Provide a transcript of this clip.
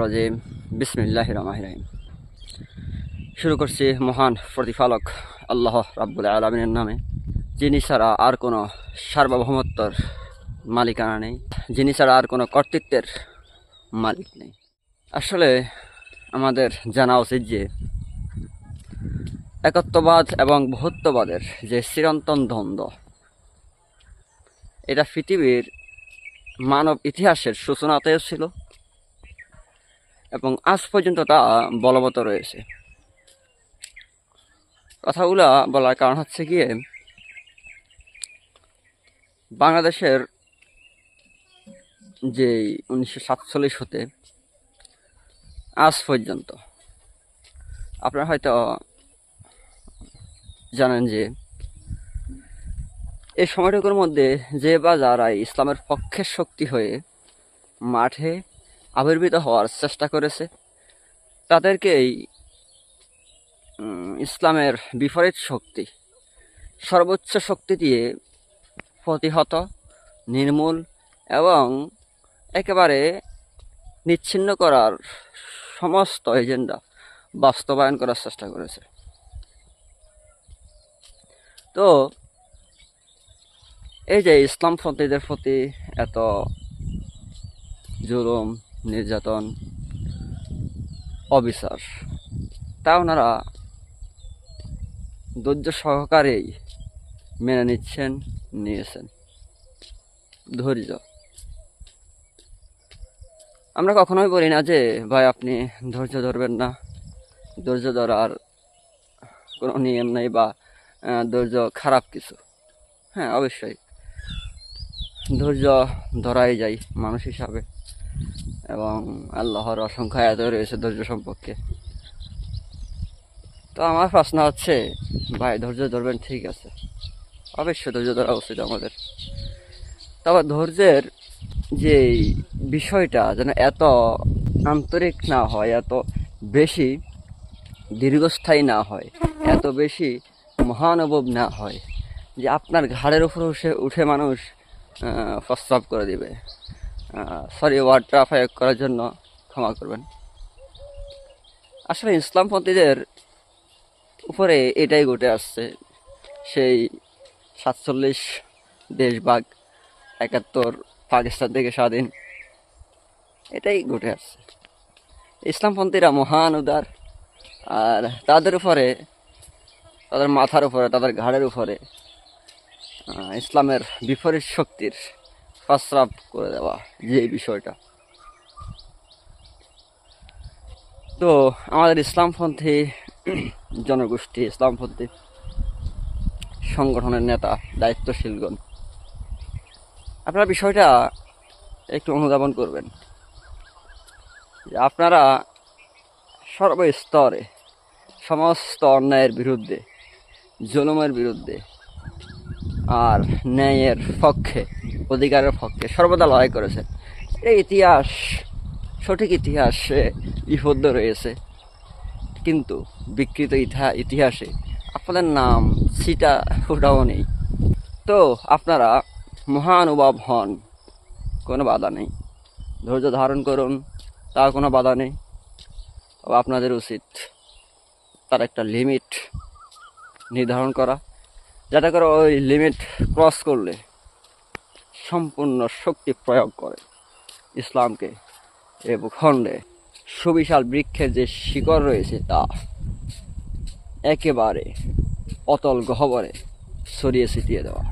রাজিম। বিসমিল্লাহ শুরু করছি মহান প্রতিফালক আল্লাহ রাব্বুল আলমিনের নামে, যিনি ছাড়া আর কোনো সার্বভৌমত্বর মালিকানা নেই, যিনি ছাড়া আর কোনো কর্তৃত্বের মালিক নেই। আসলে আমাদের জানা উচিত যে, একত্ববাদ এবং বহুত্ববাদের যে চিরন্তন দ্বন্দ্ব, এটা পৃথিবীর মানব ইতিহাসের সূচনাতেও ছিল এবং আজ পর্যন্ত তা বলবৎ রয়েছে। কথাগুলা বলার কারণ হচ্ছে গিয়ে, বাংলাদেশের যে উনিশশো সাতচল্লিশ হতে আজ পর্যন্ত, আপনারা হয়তো জানেন যে এই সময়টুকুর মধ্যে যে বা যারা ইসলামের পক্ষের শক্তি হয়ে মাঠে আবির্ভূত হওয়ার চেষ্টা করেছে তাদেরকেই উম, ইসলামের বিপরীত শক্তি সর্বোচ্চ শক্তি দিয়ে প্রতিহত নির্মূল এবং একেবারে নিচ্ছিন্ন করার সমস্ত এজেন্ডা বাস্তবায়ন করার চেষ্টা করেছে। তো এই যে ইসলামপন্থীদের প্রতি এত জুলুম, নির্যাতন, অবিচার, তা ওনারা ধৈর্য সহকারেই মেনে নিচ্ছেন, নিয়েছেন। ধৈর্য। আমরা কখনোই বলি না যে, ভাই, আপনি ধৈর্য ধরবেন না। ধৈর্য ধরার কোনো নিয়ম নেই বা ধৈর্য খারাপ কিছু। হ্যাঁ অবশ্যই। ধৈর্য ধরাই যায় মানুষ হিসাবে। এবং আল্লাহর অসংখ্য আয়াত রয়েছে ধৈর্য সম্পর্কে। তো আমার প্রশ্ন হচ্ছে, ভাই, ধৈর্য ধরবেন? ঠিক আছে। অবশ্যই ধৈর্য ধরা উচিত আমাদের। তবে ধৈর্যের যে বিষয়টা যেন এত আন্তরিক না হয়, এত বেশি দীর্ঘস্থায়ী না হয়, এত বেশি মহানুভব না হয়, যে আপনার ঘাড়ের উপর উঠে উঠে মানুষ আহ, প্রস্রাব করে দিবে। সরি ওয়ার্ডটা প্রয়োগ করার জন্য ক্ষমা করবেন। আসলে ইসলামপন্থীদের উপরে এটাই ঘটে আসছে। সেই সাতচল্লিশ দেশভাগ একাত্তর পাকিস্তান থেকে স্বাধীন এটাই ঘটে আসছে। ইসলামপন্থীরা মহান উদার আর তাদের উপরে তাদের মাথার উপরে তাদের ঘাড়ের উপরে ইসলামের বিপরীত শক্তির প্রস্রাব করে দেওয়া যে বিষয়টা। তো আমাদের ইসলামপন্থী জনগোষ্ঠী, ইসলামপন্থী সংগঠনের নেতা, দায়িত্বশীলগণ, আপনারা বিষয়টা একটু অনুধাবন করবেন। যে আপনারা সর্বস্তরে সমস্ত অন্যায়ের বিরুদ্ধে, জুলুমের বিরুদ্ধে আর ন্যায়ের পক্ষে, অধিকারের পক্ষে সর্বদা লড়াই করেছেন এই ইতিহাস, সঠিক ইতিহাসে বিশুদ্ধ রয়েছে। কিন্তু বিকৃত ইতিহা- ইতিহাসে আপনাদের নাম সিটা ফুটাও নেই। তো আপনারা মহানুভব হন, কোনো বাধা নেই। ধৈর্য ধারণ করুন, তার কোনো বাধা নেই। আপনাদের উচিত তার একটা লিমিট নির্ধারণ করা। যাতে করে ওই লিমিট ক্রস করলে সম্পূর্ণ শক্তি প্রয়োগ করে। ইসলামকে এ ভূখণ্ডে সুবিশাল বৃক্ষের যে শিকড় রয়েছে তা একেবারে অতল গহবরে ছড়িয়ে ছিটিয়ে দেওয়া।